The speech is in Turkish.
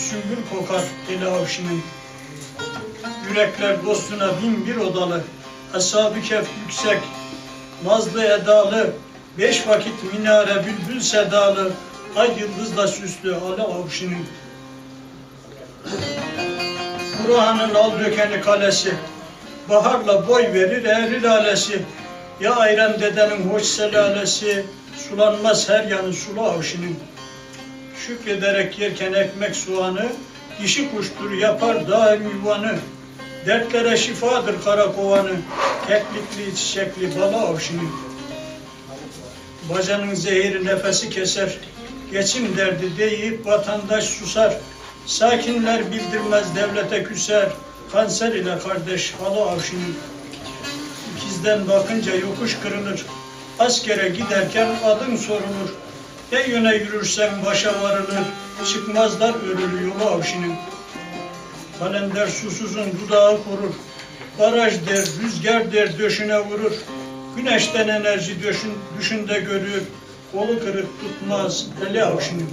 Sümbül kokar eli avşinin. Yürekler dostuna bin bir odalı. Hesabı kef yüksek, nazlı edalı. Beş vakit minare bülbül sedalı. Ay yıldızla süslü ali avşinin. Burhan'ın al dökeni kalesi. Baharla boy verir eğri lalesi. Ya ayran dedenin hoş selalesi. Sulanmaz her yanı sulu avşinin. Şükrederek yerken ekmek soğanı, dişi kuştur yapar daim yuvanı. Dertlere şifadır kara kovanı, keklikli çiçekli bala avşını. Bacanın zehiri nefesi keser, geçim derdi deyip vatandaş susar. Sakinler bildirmez devlete küser, kanser ile kardeş halı avşını. İkizden bakınca yokuş kırılır, askere giderken adın sorulur. Ne yöne yürürsen başa varılır, çıkmazlar ölür yolu avşinin. Kalender susuzun dudağı korur, baraj der, rüzgar der döşüne vurur. Güneşten enerji döşün, düşünde görür, kolu kırık tutmaz eli avşinin.